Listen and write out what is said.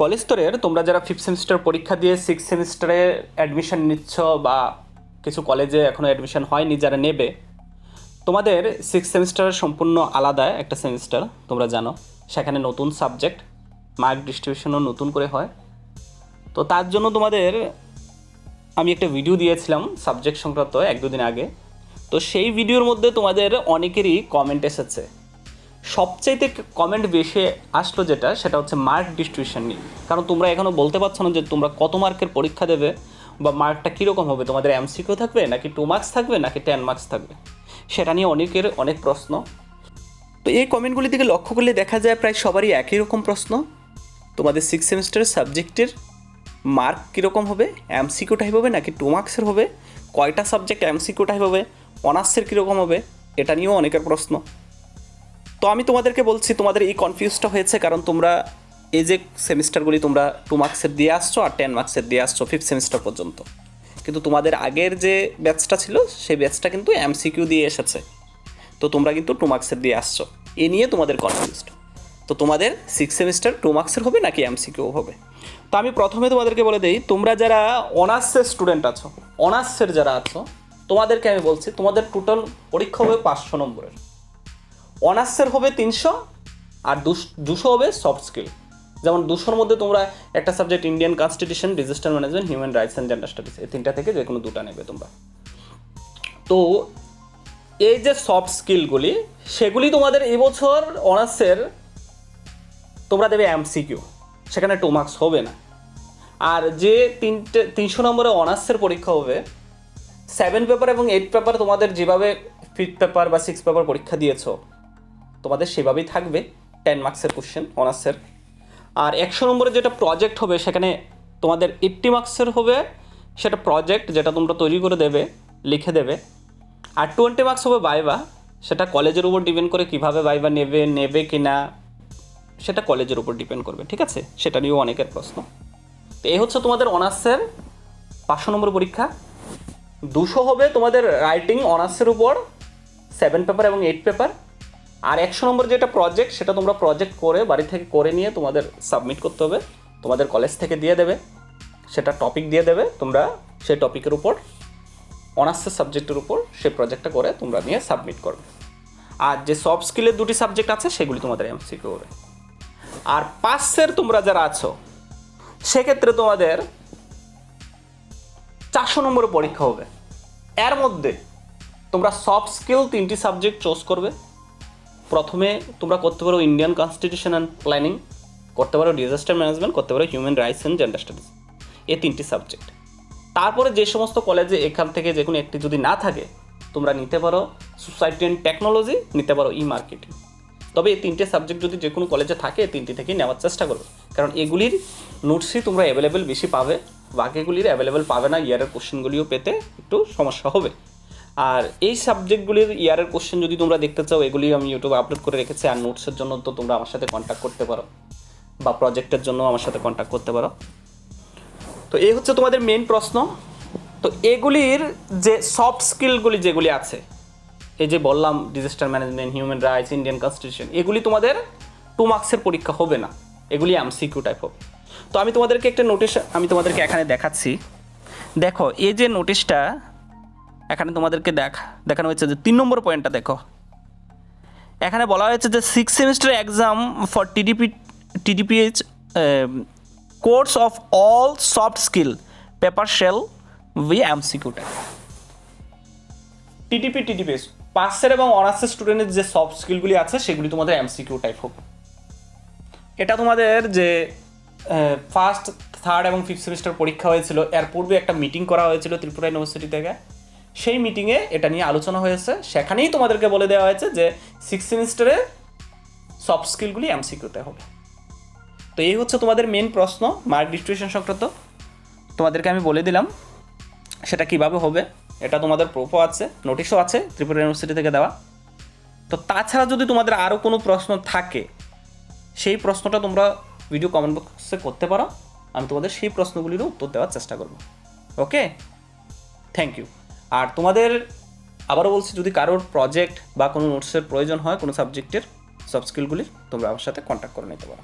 College স্তরের তোমরা যারা ফিফথ সেমিস্টার পরীক্ষা দিয়ে সিক্স সেমিস্টারে অ্যাডমিশন নিচ্ছ বা কিছু কলেজে এখনও অ্যাডমিশন হয়নি যারা নেবে, তোমাদের সিক্স সেমিস্টার সম্পূর্ণ আলাদা একটা সেমিস্টার তোমরা জানো। সেখানে নতুন সাবজেক্ট মার্ক ডিস্ট্রিবিউশনও নতুন করে হয়। তো তার জন্য তোমাদের আমি একটা ভিডিও দিয়েছিলাম সাবজেক্ট সংক্রান্ত এক দুদিন আগে। তো সেই ভিডিওর মধ্যে তোমাদের অনেকেরই কমেন্ট এসেছে। সবচাইতে কমেন্ট বেশি আসলো যেটা, সেটা হচ্ছে মার্ক ডিস্ট্রিবিউশন নিয়ে। কারণ তোমরা এখনও বলতে পারছ না যে তোমরা কত মার্কের পরীক্ষা দেবে বা মার্কটা কীরকম হবে। তোমাদের এমসিকিউ থাকবে নাকি টু মার্কস থাকবে নাকি টেন মার্কস থাকবে? সেটা নিয়ে অনেকের অনেক প্রশ্ন। তো এই কমেন্টগুলির দিকে লক্ষ্য করলে দেখা যায় প্রায় সবারই একই রকম প্রশ্ন। তোমাদের সিক্স সেমিস্টারের সাবজেক্টের মার্ক কীরকম হবে? এমসিকিউ টাইপ হবে নাকি টু মার্কসের হবে? কয়টা সাবজেক্ট এমসিকিউ টাইপ হবে? অনার্সের কীরকম হবে? এটা নিয়েও অনেকের প্রশ্ন। তো আমি তোমাদেরকে বলছি, তোমাদের এই কনফিউজটা হয়েছে কারণ তোমরা এই যে সেমিস্টারগুলি তোমরা টু মার্কসের দিয়ে আসছো আর টেন মার্কসের দিয়ে আসছো ফিফথ সেমিস্টার পর্যন্ত। কিন্তু তোমাদের আগের যে ব্যাচটা ছিল, সেই ব্যাচটা কিন্তু এমসিকিউ দিয়ে এসেছে। তো তোমরা কিন্তু টু মার্কসের দিয়ে আসছো। এ নিয়ে তোমাদের কনফিউজড তো তোমাদের সিক্স সেমিস্টার টু মার্কসের হবে নাকি এমসিকিউ হবে? তো আমি প্রথমে তোমাদেরকে বলে দিই, তোমরা যারা অনার্সের স্টুডেন্ট আছো অনার্সের যারা আছো, তোমাদেরকে আমি বলছি, তোমাদের টোটাল পরীক্ষা হবে পাঁচশো নম্বরের। অনার্সের হবে তিনশো আর দুশো হবে সফট স্কিল যেমন দুশোর মধ্যে তোমরা একটা subject Indian constitution disaster management human rights and gender studies এই তিনটা থেকে যে কোনো দুটা নেবে তোমরা। তো এই যে সফট স্কিলগুলি সেগুলি তোমাদের এবছর অনার্সের তোমরা দেবে এমসিকিউ সেখানে টু মার্কস হবে না। আর যে তিনটে তিনশো নম্বরে অনার্সের পরীক্ষা হবে সেভেন পেপার এবং এইট পেপার তোমাদের যেভাবে ফিফথ পেপার বা সিক্স পেপার পরীক্ষা দিয়েছ তোমাদের সেভাবেই থাকবে টেন মার্কসের কোশ্চেন অনার্সের আর একশো নম্বরে যেটা প্রজেক্ট হবে, সেখানে তোমাদের এইট্টি মার্কসের হবে, সেটা প্রজেক্ট যেটা তোমরা তৈরি করে দেবে, লিখে দেবে। আর টোয়েন্টি মার্কস হবে বাইবা সেটা কলেজের উপর ডিপেন্ড করে কীভাবে বাইবা নেবে নেবে কি না সেটা কলেজের উপর ডিপেন্ড করবে, ঠিক আছে? সেটা নিয়েও অনেকের প্রশ্ন। তো এই হচ্ছে তোমাদের অনার্সের পাঁচশো নম্বর পরীক্ষা। দুশো হবে তোমাদের রাইটিং অনার্সের উপর সেভেন পেপার এবং এইট পেপার আর একশো নম্বর যেটা প্রজেক্ট সেটা তোমরা প্রজেক্ট করে বাড়ি থেকে করে নিয়ে তোমাদের সাবমিট করতে হবে। তোমাদের কলেজ থেকে দিয়ে দেবে। সেটা টপিক দিয়ে দেবে। তোমরা সেই টপিকের উপর অনার্সের সাবজেক্টের উপর সেই প্রজেক্টটা করে তোমরা নিয়ে সাবমিট করবে। আর যে সফট স্কিলের দুটি সাবজেক্ট আছে, সেগুলি তোমাদের এমসিকিউ হবে। আর পাসের তোমরা যারা আছো, সেক্ষেত্রে তোমাদের চারশো নম্বরের পরীক্ষা হবে। এর মধ্যে তোমরা সফট স্কিল তিনটি সাবজেক্ট চুজ করবে। প্রথমে তোমরা করতে পারো ইন্ডিয়ান কনস্টিটিউশন অ্যান্ড প্ল্যানিং করতে পারো ডিজাস্টার ম্যানেজমেন্ট করতে পারো human rights and gender studies এই তিনটি সাবজেক্ট তারপরে যে সমস্ত কলেজে এখান থেকে যে কোনো একটি যদি না থাকে, তোমরা নিতে পারো সোসাইটি অ্যান্ড টেকনোলজি নিতে পারো ই মার্কেটিং তবে এই তিনটে সাবজেক্ট যদি যে কোনো কলেজে থাকে তিনটি থেকেই নেওয়ার চেষ্টা করবে। কারণ এগুলির নোটসই তোমরা অ্যাভেলেবেল বেশি পাবে, বাকিগুলির অ্যাভেলেবেল পাবে না ইয়ারের কোশ্চেনগুলিও পেতে একটু সমস্যা হবে। আর এই সাবজেক্টগুলির ইয়ারের কোশ্চেন যদি তোমরা দেখতে চাও এগুলি আমি ইউটিউবে আপলোড করে রেখেছি। আর নোটসের জন্য তো তোমরা আমার সাথে কন্ট্যাক্ট করতে পারো। বা প্রজেক্টের জন্য আমার সাথে কন্ট্যাক্ট করতে পারো। তো এই হচ্ছে তোমাদের মেন প্রশ্ন। তো এগুলির যে সফট স্কিলগুলি যেগুলি আছে, এই যে বললাম disaster management human rights Indian constitution এগুলি তোমাদের টু মার্কসের পরীক্ষা হবে না। এগুলি এমসিকিউ টাইপ হবে। তো আমি তোমাদেরকে একটা নোটিশ আমি তোমাদেরকে এখানে দেখাচ্ছি। দেখো, এই যে নোটিশটা এখানে তোমাদেরকে দেখা, দেখানো হয়েছে যে তিন নম্বর পয়েন্টটা দেখো। এখানে বলা হয়েছে যে six semester exam for TDP TDPH course of all soft skill paper shall we MCQ type TTP TTPS পাসের এবং অনার্সের স্টুডেন্টের যে সফট স্কিলগুলি আছে, সেগুলি তোমাদের এমসিকিউ টাইপ হোক। এটা তোমাদের যে ফার্স্ট থার্ড এবং ফিফথ সেমিস্টার পরীক্ষা হয়েছিল, এর পূর্বে একটা মিটিং করা হয়েছিল ত্রিপুরা ইউনিভার্সিটি থেকে। সেই মিটিংয়ে এটা নিয়ে আলোচনা হয়েছে। সেখানেই তোমাদেরকে বলে দেওয়া হয়েছে যে সিক্স সেমিস্টারে সফট স্কিলগুলি এমসিকিউতে হবে। তো এই হচ্ছে তোমাদের মেন প্রশ্ন মার্ক ডিস্ট্রিবিউশন সংক্রান্ত। তোমাদেরকে আমি বলে দিলাম সেটা কীভাবে হবে। এটা তোমাদের প্রুফও আছে নোটিশও আছে, ত্রিপুরা ইউনিভার্সিটি থেকে দেওয়া। তো তাছাড়া যদি তোমাদের আরও কোনো প্রশ্ন থাকে, সেই প্রশ্নটা তোমরা ভিডিও কমেন্ট বক্সে করতে পারো। আমি তোমাদের সেই প্রশ্নগুলিরও উত্তর দেওয়ার চেষ্টা করব। ওকে থ্যাংক ইউ আর তোমাদের আবারও বলছি, যদি কারোর প্রজেক্ট বা কোনো নোটসের প্রয়োজন হয় কোনো সাবজেক্টের সব স্কিলগুলির তোমরা আমার সাথে কন্ট্যাক্ট করে নিতে পারো।